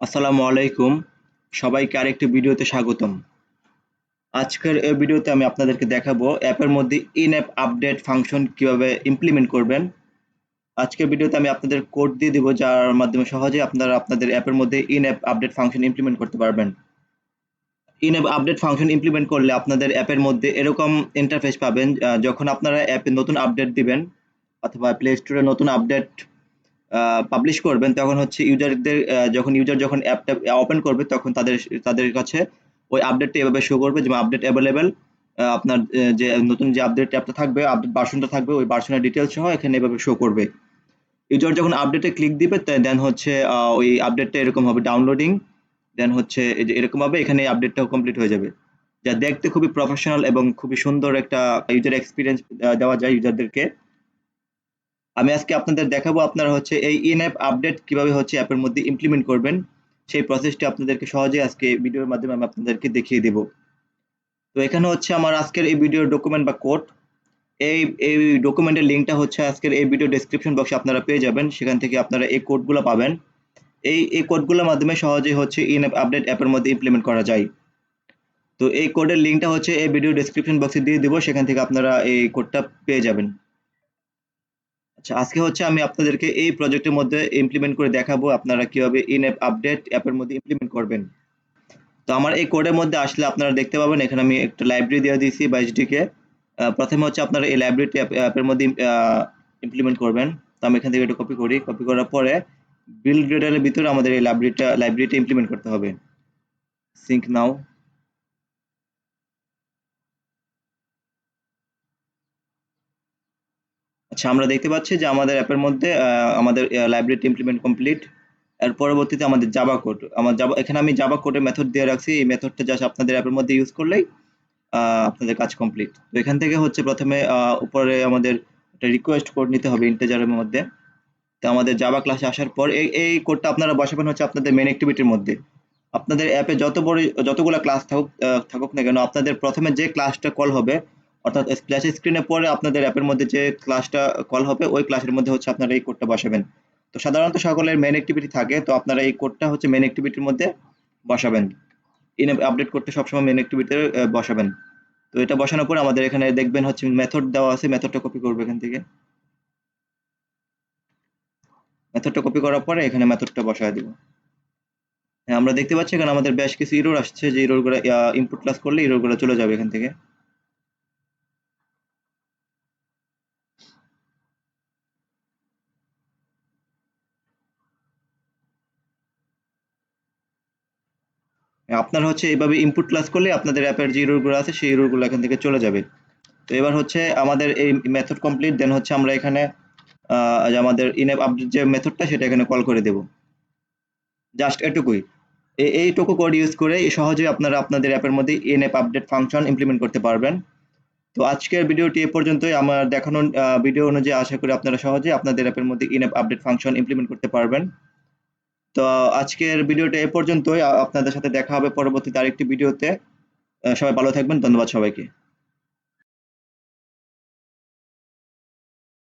আসসালামু আলাইকুম। সবাইকে আরেকটি ভিডিওতে স্বাগতম। আজকের এই ভিডিওতে আমি আপনাদেরকে দেখাবো অ্যাপের মধ্যে ইন অ্যাপ আপডেট ফাংশন কীভাবে ইমপ্লিমেন্ট করবেন। আজকের ভিডিওতে আমি আপনাদের কোড দিয়ে দিব, যার মাধ্যমে সহজে আপনারা আপনাদের অ্যাপের মধ্যে in app update function implement করতে পারবেন। In app update function implement করলে আপনাদের অ্যাপের মধ্যে এরকম ইন্টারফেস পাবেন যখন আপনারা অ্যাপে নতুন আপডেট দিবেন, অথবা প্লে স্টোরে নতুন আপডেট পাবলিশ করবেন, তখন হচ্ছে ইউজারদের যখন ইউজার যখন অ্যাপটা ওপেন করবে, তখন তাদের তাদের কাছে ওই আপডেটটা এভাবে শো করবে যেমন আপডেট অ্যাভেলেবেল আপনার যে নতুন যে আপডেট অ্যাপটা থাকবে আপডেট ভার্সনটা থাকবে, ওই ভার্সনের ডিটেলস সহ এখানে এভাবে শো করবে। ইউজার যখন আপডেটে ক্লিক দিবে দেন হচ্ছে ওই আপডেটটা এরকম হবে ডাউনলোডিং দেন হচ্ছে এরকম হবে, এখানে আপডেটটাও কমপ্লিট হয়ে যাবে। যা দেখতে খুবই প্রফেশনাল এবং খুবই সুন্দর একটা ইউজার এক্সপিরিয়েন্স দেওয়া যায় ইউজারদেরকে আমি আজকে আপনাদের দেখাবো আপনারা হচ্ছে এই ইন অ্যাপ আপডেট কীভাবে হচ্ছে অ্যাপের মধ্যে ইমপ্লিমেন্ট করবেন। সেই প্রসেসটি আপনাদেরকে সহজে আজকে ভিডিওর মাধ্যমে আমি আপনাদেরকে দেখিয়ে দেব। তো এখানে হচ্ছে আমার আজকের এই ভিডিওর ডকুমেন্ট বা কোড এই এই ডকুমেন্টের লিঙ্কটা হচ্ছে আজকের এই ভিডিও ডেসক্রিপশন বক্সে আপনারা পেয়ে যাবেন। সেখান থেকে আপনারা এই কোডগুলো পাবেন। এই এই কোডগুলোর মাধ্যমে সহজেই হচ্ছে ইন অ্যাপ আপডেট অ্যাপের মধ্যে ইমপ্লিমেন্ট করা যায়। তো এই কোডের লিঙ্কটা হচ্ছে এই ভিডিও ডেসক্রিপশন বক্সে দিয়ে দিব। সেখান থেকে আপনারা এই কোডটা পেয়ে যাবেন। আচ্ছা আজকে হচ্ছে আমি আপনাদেরকে এই প্রজেক্টের মধ্যে ইমপ্লিমেন্ট করে দেখাবো আপনারা কীভাবে ইন অ্যাপ আপডেট অ্যাপের মধ্যে ইমপ্লিমেন্ট করবেন। তো আমার এই কোডের মধ্যে আসলে আপনারা দেখতে পাবেন এখানে আমি একটা লাইব্রেরি দিয়ে দিয়েছি বাইশডি কে আহ, প্রথমে হচ্ছে আপনারা এই লাইব্রেরিটি অ্যাপের মধ্যে ইমপ্লিমেন্ট করবেন। তো আমি এখান থেকে এটা কপি করি। কপি করার পরে বিল্ড গ্রেডারের ভিতরে আমাদের এই লাইব্রেরিটা লাইব্রেরিটা ইমপ্লিমেন্ট করতে হবে। সিঙ্ক নাও আচ্ছা আমরা দেখতে পাচ্ছি যে আমাদের অ্যাপের মধ্যে আমাদের লাইব্রেরিটি ইমপ্লিমেন্ট কমপ্লিট এর পরবর্তীতে আমাদের জাবা কোড আমার জাভা এখানে আমি জাবা কোডের মেথড দিয়ে রাখছি, এই মেথডটা জাস্ট আপনাদের অ্যাপের মধ্যে ইউজ করলেই আপনাদের কাজ কমপ্লিট তো এখান থেকে হচ্ছে প্রথমে উপরে আমাদের একটা রিকোয়েস্ট কোড নিতে হবে ইন্টেজারের মধ্যে। তো আমাদের জাভা ক্লাসে আসার পর, এই এই কোডটা আপনারা বসাবেন হচ্ছে আপনাদের মেন অ্যাক্টিভিটির মধ্যে। আপনাদের অ্যাপে যত বড়, যতগুলো ক্লাস থাকুক থাকুক না কেন, আপনাদের প্রথমে যে ক্লাসটা কল হবে অর্থাৎ স্প্ল্যাশ স্ক্রিনের পরে আপনাদের অ্যাপের মধ্যে যে ক্লাসটা কল হবে, ওই ক্লাসের মধ্যে হচ্ছে আপনারা এই কোডটা বসাবেন। তো সাধারণত সকলের মেন অ্যাক্টিভিটি থাকে, তো আপনারা এই কোডটা হচ্ছে মেন অ্যাক্টিভিটির মধ্যে বসাবেন। ইন আপডেট করতে সবসময় মেন অ্যাক্টিভিটিতে বসাবেন। তো এটা বসানোর পর আমাদের এখানে দেখবেন হচ্ছে মেথড দেওয়া আছে মেথডটা কপি করব এখান থেকে। মেথডটা কপি করার পরে এখানে মেথডটা বসায় দিব। হ্যাঁ আমরা দেখতে পাচ্ছি এখানে আমাদের বেশ কিছু ইরোর আসছে, যে ইরোরগুলো ইনপুট ক্লাস করলে ইরোরগুলো চলে যাবে এখান থেকে। আপনারা হচ্ছে এইভাবে ইনপুট ক্লাস করলে আপনাদের অ্যাপের যে ইরোরগুলো আছে, সেই ইরোরগুলো এখান থেকে চলে যাবে। তো এবার হচ্ছে আমাদের এই মেথড কমপ্লিট দেন হচ্ছে আমরা এখানে আমাদের ইন অ্যাপ আপডেট যে মেথডটা সেটা এখানে কল করে দেব। জাস্ট এটুকুই। এই এইটুকু কোড ইউজ করে সহজেই আপনারা আপনাদের অ্যাপের মধ্যে in app update function implement করতে পারবেন। তো আজকের ভিডিওটি এ পর্যন্তই। আমার দেখানো ভিডিও অনুযায়ী আশা করি আপনারা সহজেই আপনাদের অ্যাপের মধ্যে in app update function implement করতে পারবেন। তো আজকের ভিডিওটা এ পর্যন্তই। আপনাদের সাথে দেখা হবে পরবর্তীতে আরেকটি ভিডিওতে। সবাই ভালো থাকবেন, ধন্যবাদ সবাইকে।